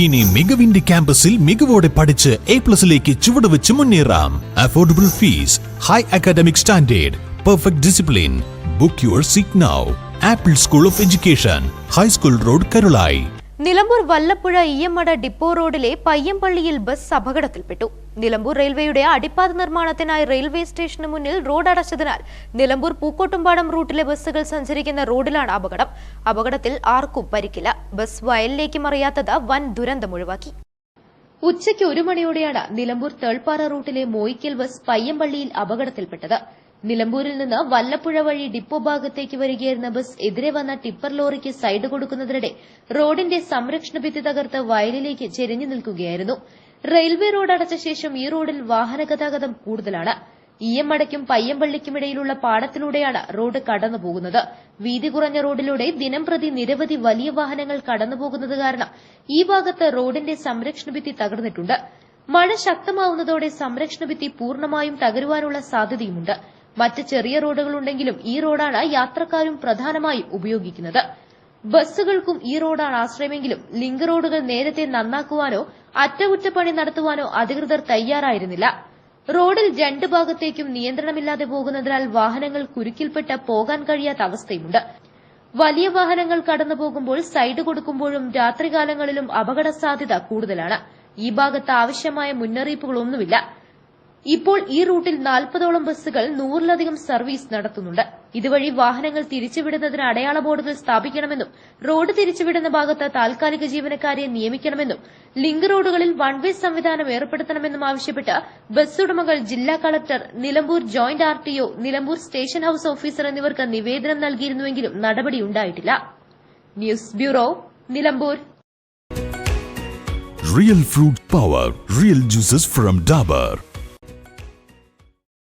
ഇനി മികവിന്റെ ക്യാമ്പസിൽ മികവോടെ പഠിച്ച് എ പ്ലസിലേക്ക് ചുവടുവെച്ച് മുന്നേറാം. Affordable fees high academic standard perfect discipline book your seat now Apple school of education high school road Karulai Nilambur Vallappuzha ഇയമ്മട depot റോഡിലെ പയ്യമ്പള്ളിയിൽ ബസ് അപകടത്തിൽപ്പെട്ടു. നിലമ്പൂർ റെയിൽവേയുടെ അടിപ്പാത നിർമ്മാണത്തിനായി റെയിൽവേ സ്റ്റേഷന് മുന്നിൽ റോഡ് അടച്ചതിനാൽ നിലമ്പൂർ പൂക്കോട്ടുംപാടം റൂട്ടിലെ ബസ്സുകൾ സഞ്ചരിക്കുന്ന റോഡിലാണ് അപകടം. അപകടത്തിൽ ആർക്കും പരിക്കില്ല. ബസ് വയലിലേക്ക് മറിയാത്തത് വൻ ദുരന്തമൊഴിവാക്കി ഉച്ചയ്ക്ക് ഒരു മണിയോടെയാണ് നിലമ്പൂർ തേൾപ്പാറ റൂട്ടിലെ മോയിക്കൽ ബസ് പയ്യമ്പള്ളിയിൽ അപകടത്തിൽപ്പെട്ടത്. നിലമ്പൂരിൽ നിന്ന് വല്ലപ്പുഴ വഴി ഡിപ്പോ ഭാഗത്തേക്ക് വരികയായിരുന്ന ബസ് എതിരെ വന്ന ടിപ്പർ ലോറിക്ക് സൈഡ് കൊടുക്കുന്നതിനിടെ റോഡിന്റെ സംരക്ഷണ ഭിത്തി തകർത്ത് വയലിലേക്ക് ചെരിഞ്ഞു നിൽക്കുകയായിരുന്നു. റെയിൽവേ റോഡ് അടച്ച ശേഷം ഈ റോഡിൽ വാഹന ഗതാഗതം കൂടുതലാണ്. പയ്യമ്പള്ളിക്കും ഇടയിലുള്ള പാടത്തിലൂടെയാണ് റോഡ് കടന്നുപോകുന്നത്. വീതി കുറഞ്ഞ റോഡിലൂടെ ദിനം പ്രതി നിരവധി വലിയ വാഹനങ്ങൾ കടന്നുപോകുന്നത് കാരണം ഈ ഭാഗത്ത് റോഡിന്റെ സംരക്ഷണ ഭിത്തി തകർന്നിട്ടുണ്ട്. മഴ ശക്തമാവുന്നതോടെ സംരക്ഷണ ഭിത്തി പൂർണമായും തകരുവാനുള്ള സാധ്യതയുമുണ്ട്. മറ്റ് ചെറിയ റോഡുകളുണ്ടെങ്കിലും ഈ റോഡാണ് യാത്രക്കാരും പ്രധാനമായും ഉപയോഗിക്കുന്നത്. ബസ്സുകൾക്കും ഈ റോഡാണ് ആശ്രയമെങ്കിലും ലിങ്ക് റോഡുകൾ നേരത്തെ നന്നാക്കുവാനോ അറ്റകുറ്റപ്പണി നടത്തുവാനോ അധികൃതർ തയ്യാറായിരുന്നില്ല. റോഡിൽ രണ്ട് ഭാഗത്തേക്കും നിയന്ത്രണമില്ലാതെ പോകുന്നതിനാൽ വാഹനങ്ങൾ കുരുക്കിൽപ്പെട്ട് പോകാൻ കഴിയാത്ത അവസ്ഥയുമുണ്ട്. വലിയ വാഹനങ്ങൾ കടന്നുപോകുമ്പോൾ സൈഡ് കൊടുക്കുമ്പോഴും രാത്രികാലങ്ങളിലും അപകട സാധ്യത കൂടുതലാണ്. ഈ ഭാഗത്ത് ആവശ്യമായ മുന്നറിയിപ്പുകളൊന്നുമില്ല. ഇപ്പോൾ ഈ റൂട്ടിൽ നാൽപ്പതോളം ബസ്സുകൾ നൂറിലധികം സർവീസ് നടത്തുന്നുണ്ട്. ഇതുവഴി വാഹനങ്ങൾ തിരിച്ചുവിടുന്നതിന് അടയാള ബോർഡുകൾ സ്ഥാപിക്കണമെന്നും റോഡ് തിരിച്ചുവിടുന്ന ഭാഗത്ത് താൽക്കാലിക ജീവനക്കാരെ നിയമിക്കണമെന്നും ലിങ്ക് റോഡുകളിൽ വൺ വേ സംവിധാനം ഏർപ്പെടുത്തണമെന്നും ആവശ്യപ്പെട്ട് ബസ്സുടമകൾ ജില്ലാ collector Nilambur joint R T O Nilambur station house officer എന്നിവർക്ക് നിവേദനം നൽകിയിരുന്നുവെങ്കിലും നടപടിയുണ്ടായിട്ടില്ല news bureau Nilambur. Real fruit power, real juices from Dabur.